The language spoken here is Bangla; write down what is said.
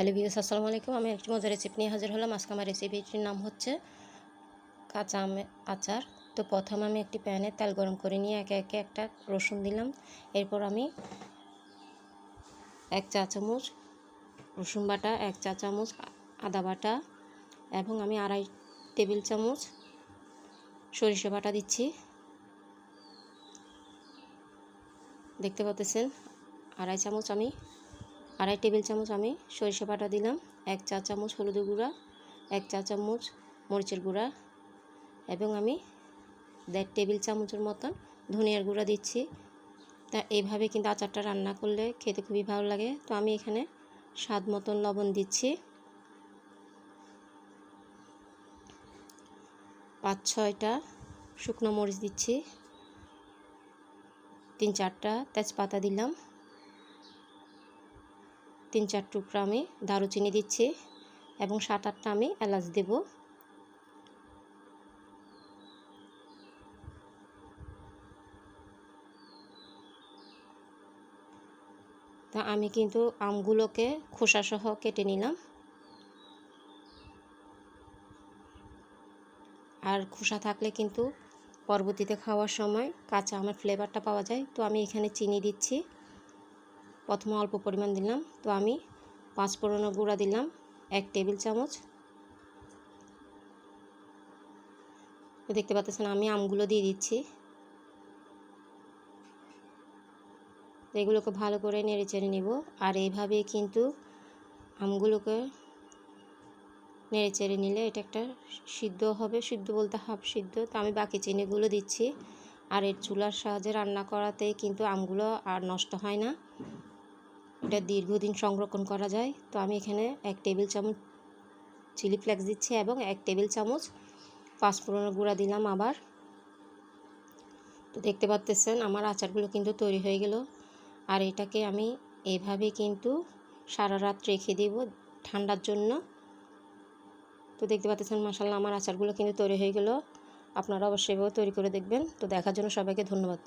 হ্যালো বিয়াস আসসালামু আলাইকুম। আমি একটি মজার রেসিপি নিয়ে হাজির হলাম। আজকে আমার রেসিপিটির নাম হচ্ছে কাঁচা আমের আচার। তো প্রথম আমি একটি প্যানে তেল গরম করে নিয়ে একে একে একটা রসুন দিলাম। এরপর আমি এক চা চামচ রসুন বাটা, এক চা চামচ আদা বাটা এবং আমি আড়াই টেবিল চামচ সরিষা বাটা দিচ্ছি। দেখতে পাচ্ছেন? আড়াই চামচ আমি আড়াই টেবিল চামচ আমি সরিষা বাটা দিলাম, এক চা চামচ হলুদের গুঁড়া, এক চা চামচ মরিচের গুঁড়া এবং আমি দেড় টেবিল চামচের মতন ধনিয়ার গুঁড়া দিচ্ছি। তা এইভাবে কিন্তু আচারটা রান্না করলে খেতে খুবই ভালো লাগে। তো আমি এখানে স্বাদ মতন লবণ দিচ্ছি। পাঁচ ছয়টা শুকনো মরিচ দিচ্ছি। তিন চারটা তেজপাতা দিলাম। তিন চার টুকরা আমি দারুচিনি দিচ্ছি এবং সাত আটটা আমি এলাচ দেব। তা আমি কিন্তু আমগুলোকে খোসাসহ কেটে নিলাম। আর খোসা থাকলে কিন্তু পরবর্তীতে খাওয়ার সময় কাঁচা আমের ফ্লেভারটা পাওয়া যায়। তো আমি এখানে চিনি দিচ্ছি। প্রথমে অল্প পরিমাণ দিলাম। তো আমি পাঁচ ফোড়নো গুঁড়া দিলাম, এক টেবিল চামচ। দেখতে পাচ্ছেন, আমি আমগুলো দিয়ে দিচ্ছি। এগুলোকে ভালো করে নেড়ে চেড়ে নেব। আর এইভাবে কিন্তু আমগুলোকে নেড়ে চেড়ে নিলে এটা একটা সিদ্ধ হবে, সিদ্ধ বলতে হাফ সিদ্ধ। তো আমি বাকি চিনিগুলো দিচ্ছি। আর এর চুলার সাহায্যে রান্না করাতে কিন্তু আমগুলো আর নষ্ট হয় না। এটা দীর্ঘদিন সংরক্ষণ করা যায়। তো আমি এখানে এক টেবিল চামচ চিলি ফ্লেক্স দিচ্ছি এবং এক টেবিল চামচ পাঁচফোড়নের গুঁড়া দিলাম আবার। তো দেখতে পাচ্তেছেন আমার আচারগুলো কিন্তু তৈরি হয়ে গেল। আর এটাকে আমি এভাবে কিন্তু সারা রাত রেখে দেব ঠান্ডার জন্য। তো দেখতে পাচ্ছেন মাসাল্লাহ আমার আচারগুলো কিন্তু তৈরি হয়ে গেল। আপনারা অবশ্যই তৈরি করে দেখবেন। তো দেখার জন্য সবাইকে ধন্যবাদ।